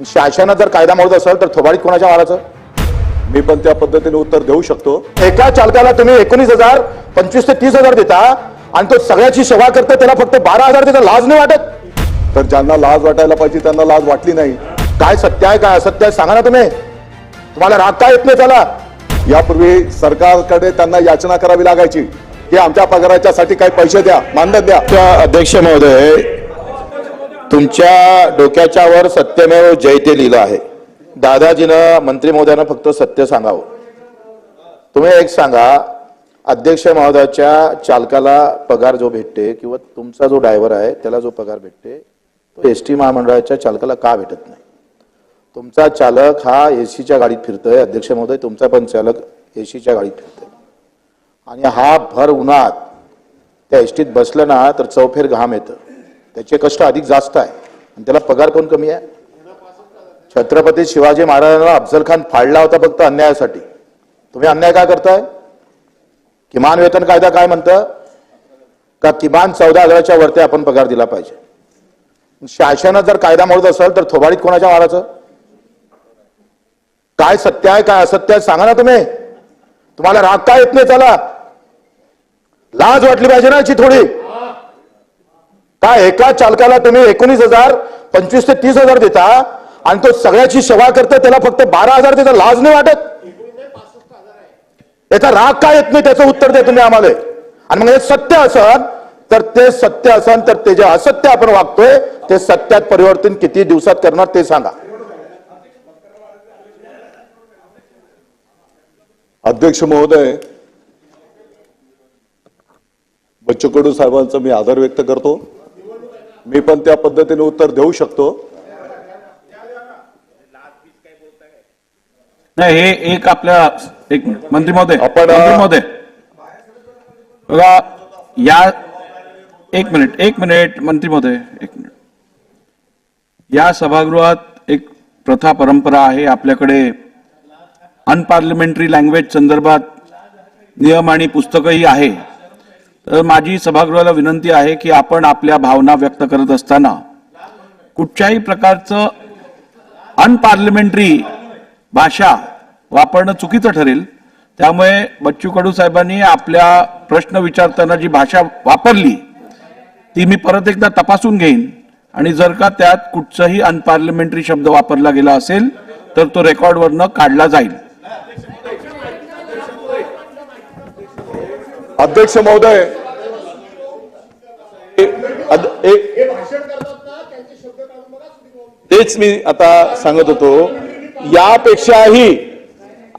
शासनानं जर कायदा मोडत असेल तर थोबाडीत कोणाच्या मारायचं मी पण त्या पद्धतीने उत्तर देऊ शकतो. एका चालकाला तुम्ही एकोणीस हजार पंचवीस ते तीस हजार देता आणि तो सगळ्याची सेवा करतो त्याला फक्त बारा हजार देता लाज नाही वाटत? तर ज्यांना लाज वाटायला पाहिजे त्यांना लाज वाटली नाही. काय सत्य आहे काय असत्य आहे सांगा ना तुम्ही. तुम्हाला राग काय येत नाही त्याला? यापूर्वी सरकारकडे त्यांना याचना करावी लागायची. की आमच्या पगाराच्या साठी काही पैसे द्या मानधन द्या. अध्यक्ष महोदय तुमच्या डोक्याच्या वर सत्यमेव जयते लिहिलं आहे. दादाजीनं मंत्री महोदयानं फक्त सत्य सांगावं. तुम्ही एक सांगा अध्यक्ष महोदयाच्या चालकाला पगार जो भेटते किंवा तुमचा जो ड्रायव्हर आहे त्याला जो पगार भेटते तो एस टी महामंडळाच्या चालकाला का भेटत नाही? तुमचा चालक हा एसीच्या गाडीत फिरतोय अध्यक्ष महोदय तुमचा पण चालक एसीच्या गाडीत फिरतोय. आणि हा भर उन्हात त्या एस टीत बसलं ना तर चौफेर घाम येतं. त्याचे कष्ट अधिक जास्त आहे. आणि त्याला पगार कोण कमी आहे. छत्रपती शिवाजी महाराजांना अफजल खान फाडला होता फक्त अन्यायासाठी. तुम्ही अन्याय काय करताय? किमान वेतन कायदा काय म्हणतं? का किमान चौदा हजाराच्या वरती आपण पगार दिला पाहिजे? शासनानं जर कायदा मोडत असेल तर थोबाडीत कोणाच्या मारायचं काय सत्य आहे काय असत्य आहे सांगा ना तुम्ही. तुम्हाला राग काय येत नाही? त्याला लाज वाटली पाहिजे ना याची थोडी. काय एका चालकाला तुम्ही एकोणीस हजार पंचवीस ते तीस हजार देता आणि तो सगळ्याची सेवा करतो त्याला फक्त बारा हजार देता लाज नाही वाटत? त्याचा राग काय येत नाही? त्याचं उत्तर द्या तुम्ही आम्हाला. आणि मग हे सत्य असन तर ते सत्य असन तर ते जे असत्य आपण वागतोय ते सत्यात परिवर्तन किती दिवसात करणार ते सांगा. अध्यक्ष महोदय बच्चू कडू साहेबांचा मी आदर व्यक्त करतो. मी पण त्या पद्धतीने उत्तर देऊ शकतो. नाही हे एक आपल्या एक मिनिट मंत्री महोदय आपण, महोदय. बघा या एक मिनिट एक मिनिट मंत्री महोदय एक मिनिट. या सभागृहात एक प्रथा परंपरा आहे आपल्याकडे अनपार्लिमेंटरी लँग्वेज संदर्भात नियम आणि पुस्तकही आहे. तर माझी सभागृहाला विनंती आहे की आपण आपल्या भावना व्यक्त करत असताना कुठच्याही प्रकारचं अनपार्लिमेंटरी भाषा वापरणं चुकीचं ठरेल. त्यामुळे बच्चू कडू साहेबांनी आपल्या प्रश्न विचारताना जी भाषा वापरली ती मी परत एकदा तपासून घेईन. आणि जर का त्यात कुठचाही अनपार्लिमेंटरी शब्द वापरला गेला असेल तर तो रेकॉर्डवरनं काढला जाईल. अध्यक्ष महोदय तेच मी आता सांगत होतो. यापेक्षाही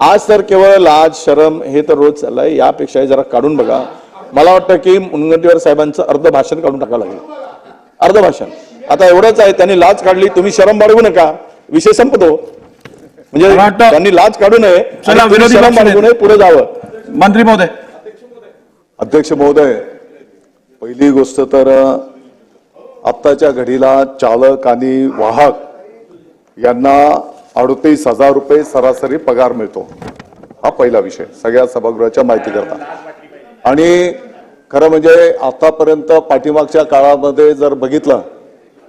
आज तर केवळ लाज शरम हे तर रोज चाललंय. यापेक्षाही जरा काढून बघा. मला वाटतं की मुनगंटीवार साहेबांचं अर्ध भाषण काढून टाकावं लागेल. अर्ध भाषण. आता एवढंच आहे त्यांनी लाज काढली. तुम्ही शरम बाळगू नका. विषय संपतो. म्हणजे त्यांनी लाज काढू नये पुढे जावं. मंत्री महोदय. अध्यक्ष महोदय पहिली गोष्ट तर आत्ताच्या घडीला चालक आणि वाहक यांना अडतीस हजार रुपये सरासरी पगार मिळतो. हा पहिला विषय सगळ्या सभागृहाच्या माहिती करता आणि खरं म्हणजे आतापर्यंत पाठीमागच्या काळामध्ये जर बघितलं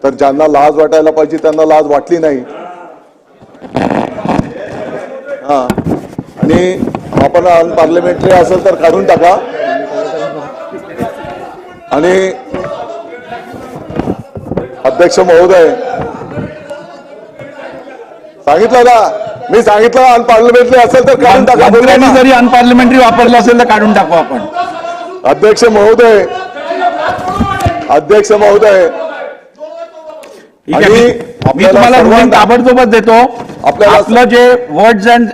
तर ज्यांना लाज वाटायला पाहिजे त्यांना लाज वाटली नाही. हा. आणि आपण अनपार्लिमेंटरी असेल तर काढून टाका. आणि अध्यक्ष महोदय सांगितलं ना मी सांगितलं अनपार्लिमेंटरी असेल तर काढून टाका. जरी अनपार्लिमेंटरी वापरलं असेल तर काढून टाकू आपण अध्यक्ष महोदय अध्यक्ष महोदय मी- तुम्हाला रुलिंग ताबडतोबच देतो आपलं जे words and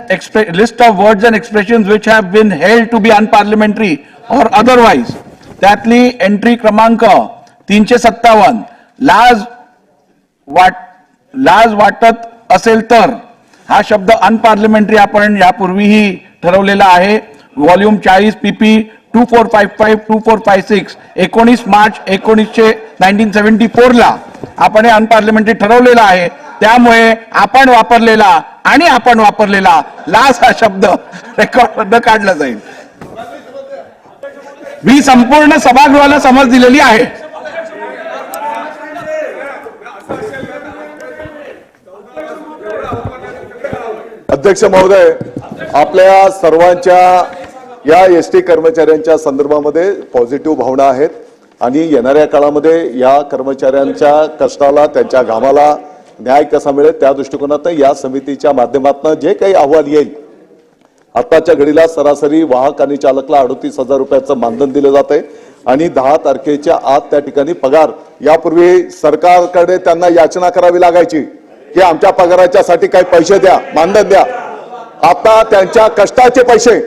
list of words and expression which have been held to be unparliamentary और अदरवाईज त्यातली एंट्री क्रमांक तीनशे सत्तावन्न. लाज वाट लाज वाटत असेल तर हा शब्द अनपार्लिमेंटरी आपण यापूर्वीही ठरवलेला आहे. व्हॉल्यूम चाळीस PP two four five five two four five six एकोणीस मार्च एकोणीसशे नाईन्टीन सेव्हन्टी फोरला आपण हे अनपार्लिमेंटरी ठरवलेलं आहे. त्यामुळे आपण वापरलेला आणि आपण वापरलेला लाज हा शब्द रेकॉर्ड काढला जाईल. मी संपूर्ण सभागृहाला समज दिलेली आहे. अध्यक्ष महोदय आपल्या सर्वांच्या या एस टी कर्मचाऱ्यांच्या संदर्भामध्ये पॉझिटिव्ह भावना आहेत आणि येणाऱ्या काळामध्ये या कर्मचाऱ्यांच्या कष्टाला त्यांच्या घामाला न्याय कसा मिळेल त्या दृष्टिकोनातून या समितीच्या माध्यमातून जे काही अहवाल येईल आताच्या घडीला सरासरी वाहक आणि चालकला अडतीस हजार रुपयाचं मानधन दिलं जात आहे. आणि दहा तारखेच्या आत त्या ठिकाणी पगार. यापूर्वी सरकारकडे त्यांना याचना करावी लागायची की आमच्या पगाराच्या साठी काही पैसे द्या मानधन द्या. आता त्यांच्या कष्टाचे पैसे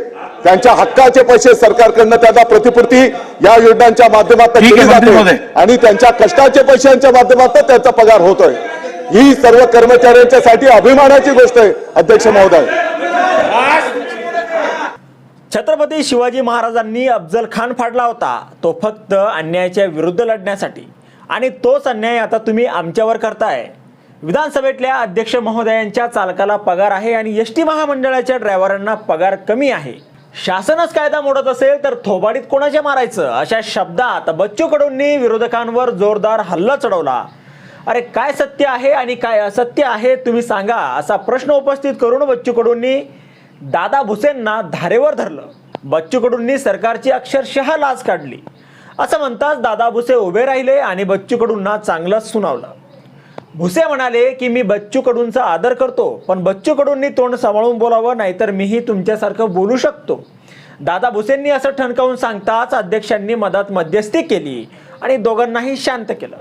त्यांच्या हक्काचे पैसे सरकारकडनं त्यांना प्रतिपूर्ती या योजनांच्या माध्यमातून केली जाते. आणि त्यांच्या कष्टाचे पैशांच्या माध्यमातून त्यांचा पगार होतोय. ही सर्व कर्मचाऱ्यांच्या साठी अभिमानाची गोष्ट आहे अध्यक्ष महोदय. छत्रपती शिवाजी महाराजांनी अफजल खान फाडला होता. तो फक्त अन्यायाच्या विरुद्ध लढण्यासाठी. आणि तोच अन्याय आता तुम्ही आमच्यावर करताय. विधानसभेतल्या अध्यक्ष महोदयांच्या चालकाला पगार आहे आणि एस टी महामंडळाच्या ड्रायव्हरांना पगार कमी आहे. शासनच कायदा मोडत असेल तर थोबाडीत कोणाच्या मारायचं? अशा शब्दात बच्चू कडूंनी विरोधकांवर जोरदार हल्ला चढवला. अरे काय सत्य आहे आणि काय असत्य आहे तुम्ही सांगा असा प्रश्न उपस्थित करून बच्चू कडूंनी दादा भुसेंना धारेवर धरलं. बच्चू कडूंनी सरकारची अक्षरशः लाज काढली. असं म्हणताच दादा भुसे उभे राहिले आणि बच्चू कडूंना चांगलंच सुनावलं. भुसे म्हणाले की मी बच्चू कडूंचा आदर करतो पण बच्चू कडूंनी तोंड सांभाळून बोलावं नाहीतर मीही तुमच्यासारखं बोलू शकतो. दादा भुसेंनी असं ठणकावून सांगताच अध्यक्षांनी मदत मध्यस्थी केली आणि दोघांनाही शांत केलं.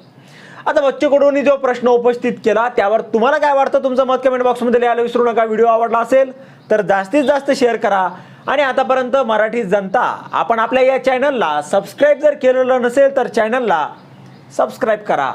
आता बच्चू जो प्रश्न उपस्थित केला त्यावर तुम्हाला काय वाटतं? तुमचं मत कमेंट बॉक्समध्ये लिहायला विसरू नका. व्हिडिओ आवडला असेल तर जास्तीत जास्त शेअर करा. आणि आतापर्यंत मराठी जनता आपण आपल्या या चॅनलला सबस्क्राईब जर केलेलं नसेल तर चॅनलला सबस्क्राईब करा.